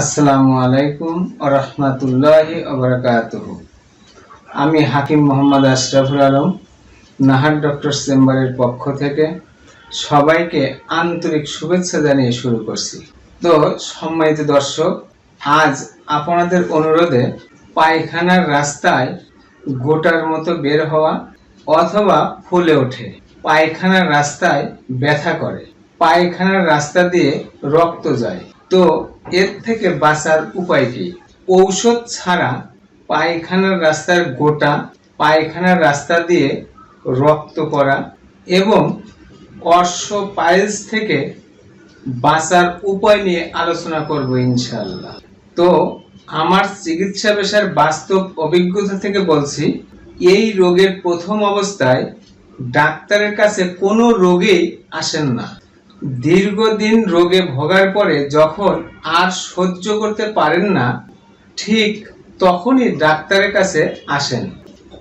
আসসালামু আলাইকুম রহমতুল্লাহি ওবরাকাতুহ আমি হাকিম মোহাম্মদ আশরাফুল আলম, নাহার ডক্টর চেম্বারের পক্ষ থেকে সবাইকে আন্তরিক শুভেচ্ছা জানিয়ে শুরু করছি। তো, সম্মানিত দর্শক, আজ আপনাদের অনুরোধে পায়খানার রাস্তায় গোটার মতো বের হওয়া অথবা ফুলে ওঠে। পায়খানার রাস্তায় ব্যথা করে। পায়খানার রাস্তা দিয়ে রক্ত যায়। তো এর থেকে বাঁচার উপায় কি? ঔষধ ছাড়া পায়খানার রাস্তার গোটা পায়খানার রাস্তা দিয়ে রক্ত করা এবং অর্শ পাইলস থেকে বাঁচার উপায় নিয়ে আলোচনা করব ইনশাল্লাহ তো আমার চিকিৎসা পেশার বাস্তব অভিজ্ঞতা থেকে বলছি, এই রোগের প্রথম অবস্থায় ডাক্তারের কাছে কোনো রোগেই আসেন না। দীর্ঘদিন রোগে ভোগার পরে যখন আর সহ্য করতে পারেন না, ঠিক তখনই ডাক্তারের কাছে আসেন।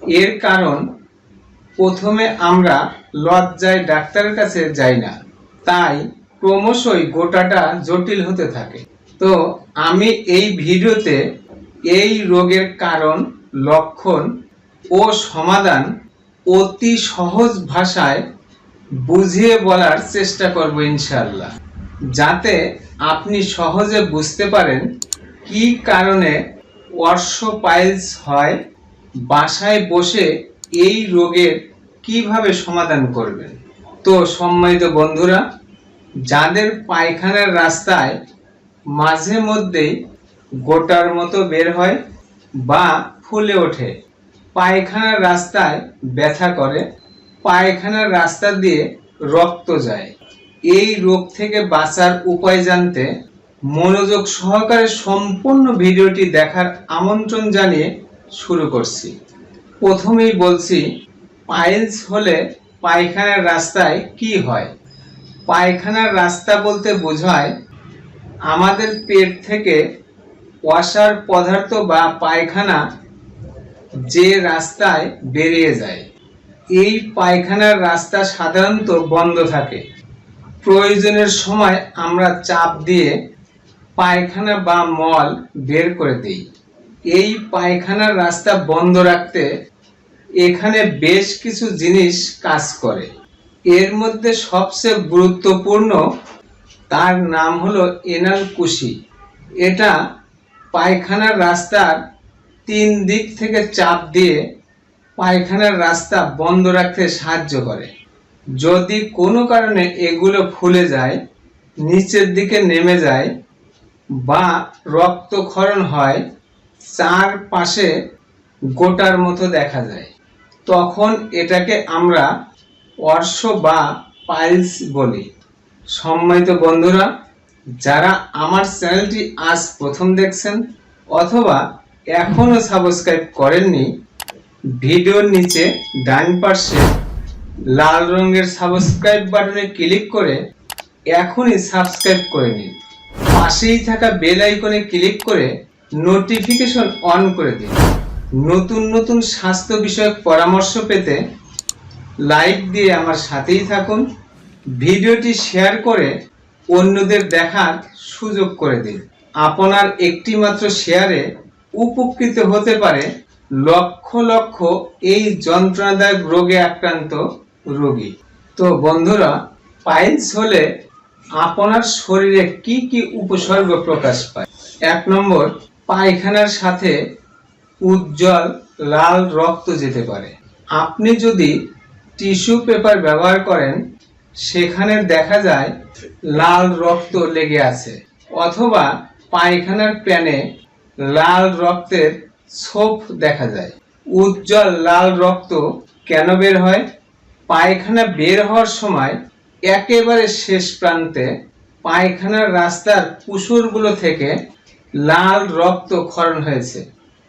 এর কারণ, প্রথমে আমরা লজ্জায় ডাক্তারের কাছে যাই না। তাই ক্রমশই গোটাটা জটিল হতে থাকে। তো আমি এই ভিডিওতে এই রোগের কারণ, লক্ষণ ও সমাধান অতি সহজ ভাষায় বুঝিয়ে বলার চেষ্টা করব ইনশাল্লাহ যাতে আপনি সহজে বুঝতে পারেন কি কারণে অর্শ পাইলস হয়, বাসায় বসে এই রোগের কীভাবে সমাধান করবেন। তো সম্মানিত বন্ধুরা, যাদের পায়খানার রাস্তায় মাঝে মধ্যেই গোটার মতো বের হয় বা ফুলে ওঠে, পায়খানার রাস্তায় ব্যথা করে পায়খানার রাস্তা দিয়ে রক্ত যায়। এই রোগ থেকে বাঁচার উপায় জানতে মনোযোগ সহকারে সম্পূর্ণ ভিডিওটি দেখার আমন্ত্রণ জানিয়ে শুরু করছি। প্রথমেই বলছি, পাইলস হলে পায়খানার রাস্তায় কি হয়? পায়খানার রাস্তা বলতে বোঝায়, আমাদের পেট থেকে অসার পদার্থ বা পায়খানা যে রাস্তায় বেরিয়ে যায়। এই পায়খানার রাস্তা সাধারণত বন্ধ থাকে। প্রয়োজনের সময় আমরা চাপ দিয়ে পায়খানা বা মল বের করে দিই। এই পায়খানার রাস্তা বন্ধ রাখতে এখানে বেশ কিছু জিনিস কাজ করে। এর মধ্যে সবচেয়ে গুরুত্বপূর্ণ তার নাম হলো এনাল কুশি। এটা পায়খানার রাস্তার তিন দিক থেকে চাপ দিয়ে পায়খানার রাস্তা বন্ধ রাখতে সাহায্য করে। যদি কোনো কারণে এগুলো ফুলে যায়, নিচের দিকে নেমে যায় বা রক্তক্ষরণ হয়, চারপাশে গোটার মতো দেখা যায়, তখন এটাকে আমরা অর্শ বা পাইলস বলি। সম্মানিত বন্ধুরা, যারা আমার চ্যানেলটি আজ প্রথম দেখছেন অথবা এখনও সাবস্ক্রাইব করেননি ভিডিওর নিচে ডান পাশে লাল রঙের সাবস্ক্রাইব বাটনে ক্লিক করে এখনই সাবস্ক্রাইব করে নিন। পাশেই থাকা বেল আইকনে ক্লিক করে নোটিফিকেশন অন করে দিন। নতুন নতুন স্বাস্থ্য বিষয়ক পরামর্শ পেতে লাইক দিয়ে আমার সাথেই থাকুন। ভিডিওটি শেয়ার করে অন্যদের দেখার সুযোগ করে দিন। আপনার একটি মাত্র শেয়ারে উপকৃত হতে পারে লক্ষ লক্ষ এই যন্ত্রণাদায়ক রোগে আক্রান্ত রোগী। তো বন্ধুরা, পাইলস হলে আপনার শরীরে কি কি উপসর্গ প্রকাশ পায়? এক নম্বর, পায়খানার সাথে উজ্জ্বল লাল রক্ত যেতে পারে। আপনি যদি টিস্যু পেপার ব্যবহার করেন, সেখানে দেখা যায় লাল রক্ত লেগে আছে। অথবা পায়খানার প্যানে লাল রক্তের ছোপ দেখা যায়। উজ্জ্বল লাল রক্ত কেন বের হয়? পায়খানা বের হওয়ার সময় একেবারে শেষ প্রান্তে পায়খানার রাস্তার কুসুরগুলো থেকে লাল রক্ত ক্ষরণ হয়েছে।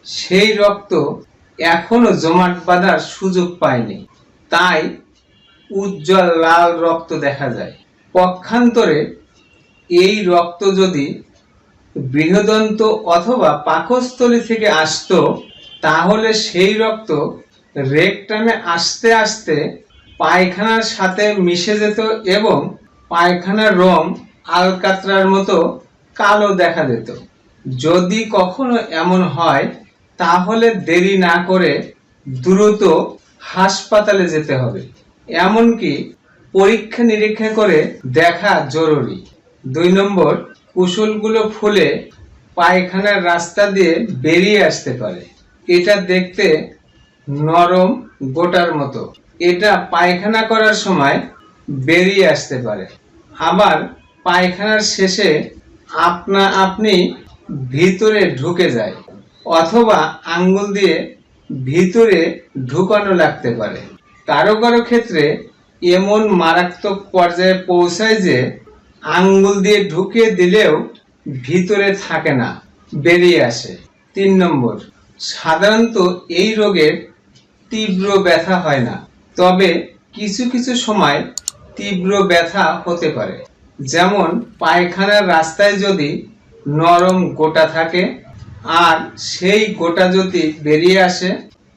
সেই রক্ত এখনও জমাট বাঁধার সুযোগ পায়নি। তাই উজ্জ্বল লাল রক্ত দেখা যায়। পক্ষান্তরে এই রক্ত যদি বৃহদন্ত অথবা পাকস্থলী থেকে আসতো, তাহলে সেই রক্ত রেকটামে আসতে আসতে পায়খানার সাথে মিশে যেত এবং পায়খানার রং আলকাতরার মতো কালো দেখা যেত যদি কখনো এমন হয়, তাহলে দেরি না করে দ্রুত হাসপাতালে যেতে হবে। এমনকি পরীক্ষা নিরীক্ষা করে দেখা জরুরি। দুই নম্বর কুশলগুলো ফুলে পায়খানার রাস্তা দিয়ে বেরিয়ে আসতে পারে। এটা দেখতে নরম গোটার মতো। এটা পায়খানা করার সময় বেরিয়ে আসতে পারে। আবার পায়খানার শেষে আপনা আপনি ভিতরে ঢুকে যায় অথবা আঙ্গুল দিয়ে ভিতরে ঢুকানো লাগতে পারে। কারও কারও ক্ষেত্রে এমন মারাত্মক পর্যায়ে পৌঁছায় যে আঙ্গুল দিয়ে ঢুকিয়ে দিলেও ভিতরে থাকে না, বেরিয়ে আসে। তিন নম্বর, সাধারণত এই রোগের তীব্র ব্যথা হয় না, তবে কিছু কিছু সময় তীব্র ব্যথা হতে পারে। যেমন পায়খানার রাস্তায় যদি নরম গোটা থাকে আর সেই গোটা যদি বেরিয়ে আসে,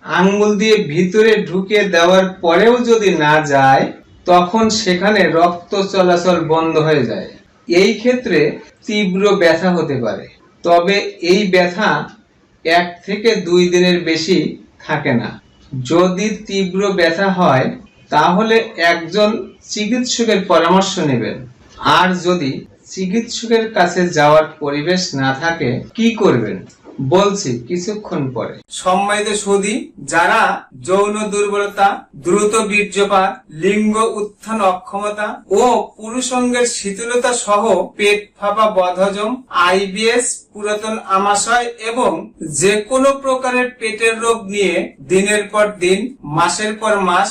আঙ্গুল দিয়ে ভিতরে ঢুকে দেওয়ার পরেও যদি না যায় তখন সেখানে রক্ত চলাচল বন্ধ হয়ে যায়। এই ক্ষেত্রে তীব্র ব্যথা হতে পারে। তবে এই ব্যথা এক থেকে দুই দিনের বেশি থাকে না। যদি তীব্র ব্যথা হয়, তাহলে একজন চিকিৎসকের পরামর্শ নেবেন। আর যদি চিকিৎসকের কাছে যাওয়ার পরিবেশ না থাকে, কি করবেন? বলছি কিছুক্ষণ পরে। সম্মানিত সুদী যারা যৌন দুর্বলতা, দ্রুত বীর্যপাত, লিঙ্গ উত্থান অক্ষমতা ও পুরুষঙ্গের শীতলতা সহ পেট ফাঁপা বদহজম, আইবিএস, পুরাতন আমাশয় এবং যে কোনো প্রকারের পেটের রোগ নিয়ে দিনের পর দিন, মাসের পর মাস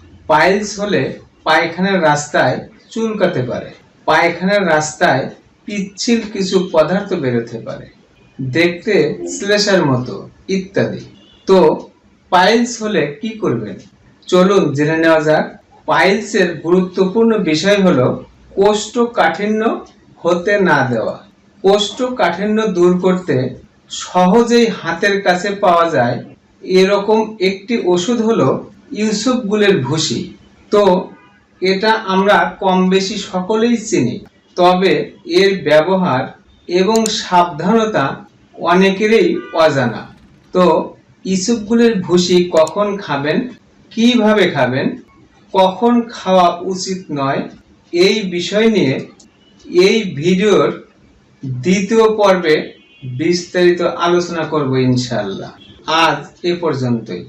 পাইলস হলে পায়খানার রাস্তায় চুলকাতে পারে। পায়খানার রাস্তায় পিচ্ছিল কিছু পদার্থ বেরোতে পারে। দেখতে শ্লেষার মতো, ইত্যাদি। তো পাইলস হলে কি করবেন? চলুন জেনে নেওয়া যাক। পাইলসের গুরুত্বপূর্ণ বিষয় হলো কোষ্ঠকাঠিন্য হতে না দেওয়া। কোষ্ঠকাঠিন্য দূর করতে সহজেই হাতের কাছে পাওয়া যায়। এরকম একটি ওষুধ হলো ইউসুফ গুলের ভুসি। তো এটা আমরা কম বেশি সকলেই চিনি। তবে এর ব্যবহার এবং সাবধানতা অনেকেরই অজানা। তো ইসুপগুলের ভুসি কখন খাবেন, কীভাবে খাবেন, কখন খাওয়া উচিত নয়, এই বিষয় নিয়ে এই ভিডিওর দ্বিতীয় পর্বে বিস্তারিত আলোচনা করব ইনশাল্লাহ আজ এ পর্যন্তই।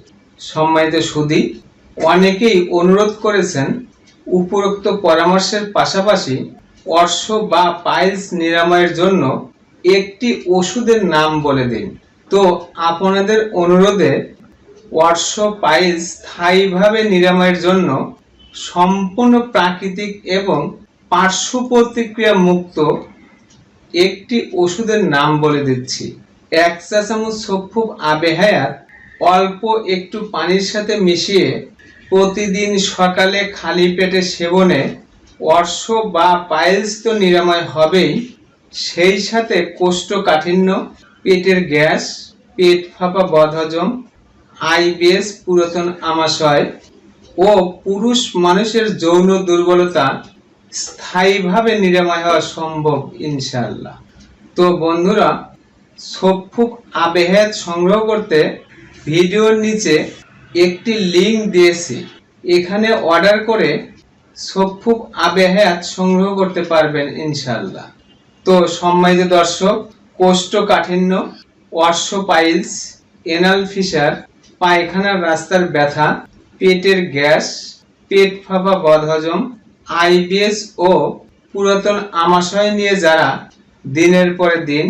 সম্মানিত সুদী অনেকেই অনুরোধ করেছেন উপরোক্ত পরামর্শের পাশাপাশি অর্শ বা পাইলস নিরাময়ের জন্য একটি ওষুধের নাম বলে দিন। তো আপনাদের অনুরোধে অর্শ, পাইলস স্থায়ীভাবে নিরাময়ের জন্য সম্পূর্ণ প্রাকৃতিক এবং পার্শ্ব প্রতিক্রিয়া মুক্ত একটি ওষুধের নাম বলে দিচ্ছি। এক চা চামচ সফুব আবেহায়াত অল্প একটু পানির সাথে মিশিয়ে প্রতিদিন সকালে খালি পেটে সেবনে অর্শ বা পাইলস তো নিরাময় হবেই, সেই সাথে কোষ্ঠকাঠিন্য, পেটের গ্যাস, পেট ফাঁপা বদহজম আইবিএস পুরাতন আমাশয় ও পুরুষ মানুষের যৌন দুর্বলতা স্থায়ীভাবে নিরাময় হওয়া সম্ভব ইনশাল্লাহ তো বন্ধুরা, সফুক আবেহাত সংগ্রহ করতে ভিডিওর নিচে একটি লিংক দিয়েছি। এখানে অর্ডার করে সফুক আবেহাত সংগ্রহ করতে পারবেন ইনশাল্লাহ তো সম্মানিত দর্শক, কোষ্ঠকাঠিন্য, অর্শ পাইলস, এনাল ফিসার পায়খানার রাস্তার ব্যথা, পেটের গ্যাস, পেট ফাঁপা বদহজম, আইবিএস ও পুরাতন আমাশয় নিয়ে যারা দিনের পরে দিন,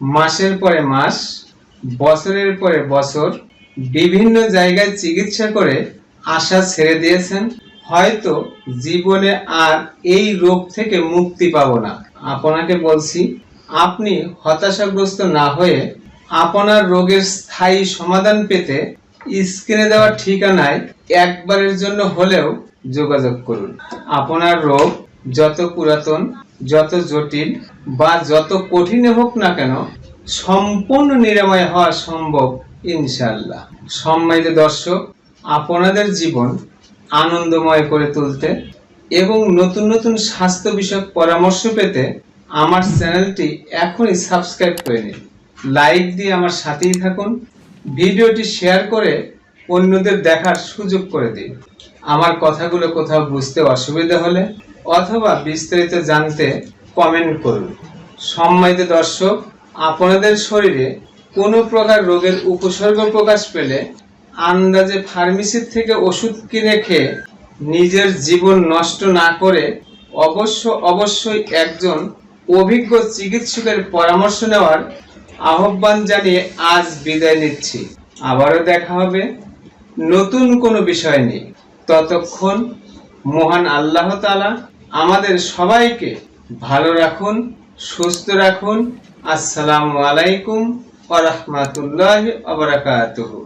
মাসের পরে মাস, বছরের পরে বছর বিভিন্ন জায়গায় চিকিৎসা করে আশা ছেড়ে দিয়েছেন, হয়তো জীবনে আর এই রোগ থেকে মুক্তি পাব না। আপনাকে বলছি, আপনি হতাশাগ্রস্ত না হয়ে আপনার রোগের স্থায়ী সমাধান পেতে স্ক্রিনে দেওয়া ঠিকানায় একবারের জন্য হলেও যোগাযোগ করুন। আপনার রোগ যত পুরাতন, যত জটিল বা যত কঠিন হোক না কেন, সম্পূর্ণ নিরাময় হওয়া সম্ভব ইনশাল্লাহ সম্মানিত দর্শক, আপনাদের জীবন আনন্দময় করে তুলতে এবং নতুন নতুন স্বাস্থ্য বিষয়ক পরামর্শ পেতে আমার চ্যানেলটি এখনই সাবস্ক্রাইব করে নিন। লাইক দিয়ে আমার সাথেই থাকুন। ভিডিওটি শেয়ার করে অন্যদের দেখার সুযোগ করে দিন। আমার কথাগুলো কোথাও বুঝতে অসুবিধা হলে অথবা বিস্তারিত জানতে কমেন্ট করুন। সম্মানিত দর্শক, আপনাদের শরীরে কোনো প্রকার রোগের উপসর্গ প্রকাশ পেলে আন্দাজে ফার্মেসির থেকে ওষুধ কিনে খেয়ে নিজের জীবন নষ্ট না করে অবশ্য অবশ্যই একজন অভিজ্ঞ চিকিৎসকের পরামর্শ নেওয়ার আহ্বান জানিয়ে আজ বিদায় নিচ্ছি। আবারও দেখা হবে নতুন কোনো বিষয় নেই ততক্ষণ মহান আল্লাহ তাআলা আমাদের সবাইকে ভালো রাখুন, সুস্থ রাখুন। আসসালামু আলাইকুম। ওয়া রাহমাতুল্লাহি ওয়া বারাকাতুহু।